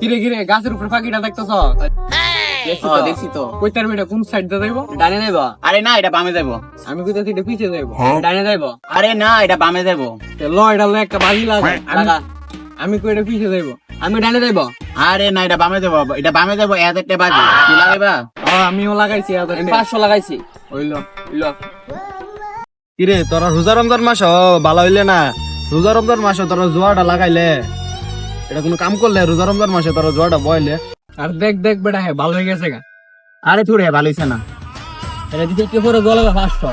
কিরে কিরে গাছের উপরে পাখিটা দেখতেছ? দেখছি তো। কইতার মেয়েটা কোন সাইড যাইব? ডানে যাইব। আরে না এটা বামে যাইব। আমি কইতাছি এটা পিছে যাইব। ডাইনে যাইব। আরে না এটা বামে যাইব। ল এটা ল একটা বাজি লাগা লাগা। আমি কই এটা পিছে যাইব? আমি ডাইনে যাইব? আরে না এটা বামে যাইব। এটা বামে যাইব এত একটা বাজি। কি লাগাইবা? আমিও লাগাইছি আবার পাঁচশো লাগাইছি। হইল হইল কিরে তোরা রোজা রমজান মাস ভালো হইলে না? রোজা রমজান মাসে তোরা জোয়াটা লাগাইলে। এটা কোনো কাম করলে রোজা রমজান মাসে তোরা জোয়াটা বইলে। আর দেখ দেখ বেটা হ্যাঁ ভালো হয়ে গেছে গা। আরে থুড়ে ভালো হইছে না। এটা দিতে কে পরে জল পাঁচশো।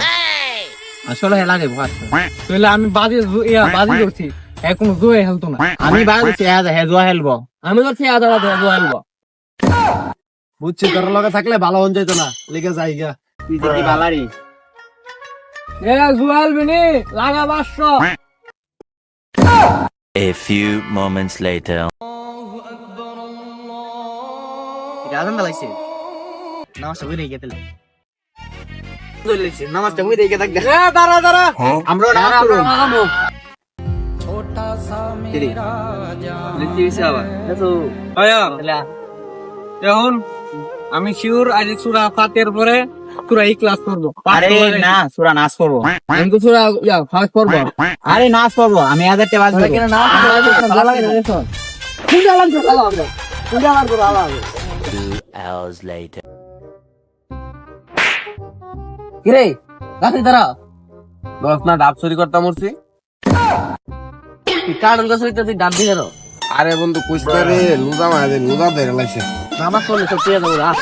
আসলে হে লাগে পাঁচশো। তাহলে আমি বাজি ইয়া বাজি করছি এখন জুয়ে হেলতো না। আমি বাজে হে জোয়া হেলবো। আমি করছি আদা আদা জুয়ে হেলবো। বুঝছি তোর লগে থাকলে ভালো হন যাইতো না। লিখে যাই গা। তুই কি বালারি। এ জুয়ে হেলবি নি? লাগা পাঁচশো। A few moments later. আজান দালাইছে নামাজটা বুঝে গেতে নামাজটা বুঝে গেতে থাকবে এ দাঁড়া দাঁড়া আমরা নামাজ এখন আমি শিওর আজ সুরা ফাতের পরে সুরা এই ক্লাস করব। আরে না সুরা নাচ করব। আমি তো সুরা ইয়া ফার্স্ট করব। আরে নাচ করব আমি বাজবো Two hours later. কিরে গাছে দাঁড়া দশ না ডাব চুরি করতাম মরছি। কারণ গাছ হইতে তুই ডাব দিয়ে আরে বন্ধু কুস্তা রে লুদা মাঝে লুদা দেখে লাগছে নামাজ পড়লে সব পেয়ে যাব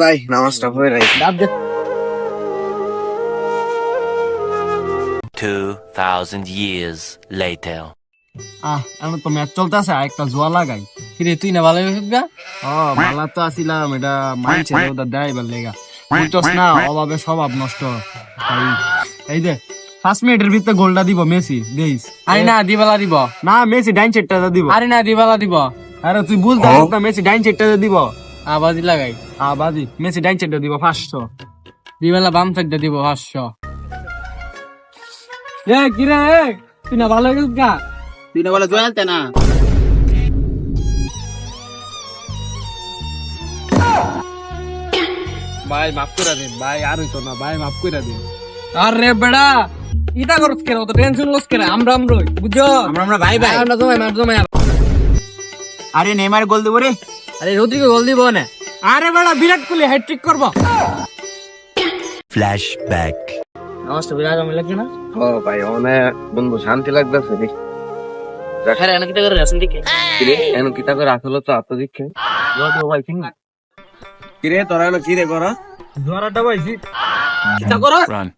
যাই নামাজটা রাই ডাব দে। years later. আহ এখন তো ম্যাচ চলতেছে একটা জোয়া লাগাই। কিরে তুই না ভালো গা? ও ভালো তো আসিলাম এটা মানছে ওটা ড্রাইভার লেগা। বুঝছস না অভাবে স্বভাব নষ্ট। এই দে পাঁচ মিনিটের ভিতরে গোলটা দিব মেসি দেইস আরে না দিবালা দিব। না মেসি ডাইন চেটটা দিব। আরে না দিবালা দিব। আরে তুই পারছ না মেসি ডাইন চেটটা দিব। আবাদি লাগাই। আ বাদি মেসি ডাইন চেটটা দিব পাঁচশো। দিবালা বাম সাইড দিব পাঁচশো। এ কিরে তুই না ভালো হয়েছিস গা? তুই না বলে জোয়ালতে না? ভাই মাফ করে দিন ভাই আর হইতো না। ভাই মাফ করে দিন আরে বেড়া ইটা করছ কেন? তো টেনশন লস কেন? আমরা আমরা বুঝছ? আমরা আমরা ভাই ভাই। আমরা মার আরে নেমার গোল দেবো রে। আরে রোদ্রিকে গোল দিব না। আরে বেড়া বিরাট কোহলি হ্যাট্রিক করব। ফ্ল্যাশব্যাক নমস্তে বিরাট আমি লাগবে না? ও ভাই ওনে বন্ধু শান্তি লাগবে রে রাখারে এনে কিটা করে রাসন দিকে কিরে এনে কিটা করে রাখল তো আত্ম দিকে জোর তো ভাই কিনা কিরে তোরা এনে কিরে কর জোরাটা ভাই কিটা কর? রান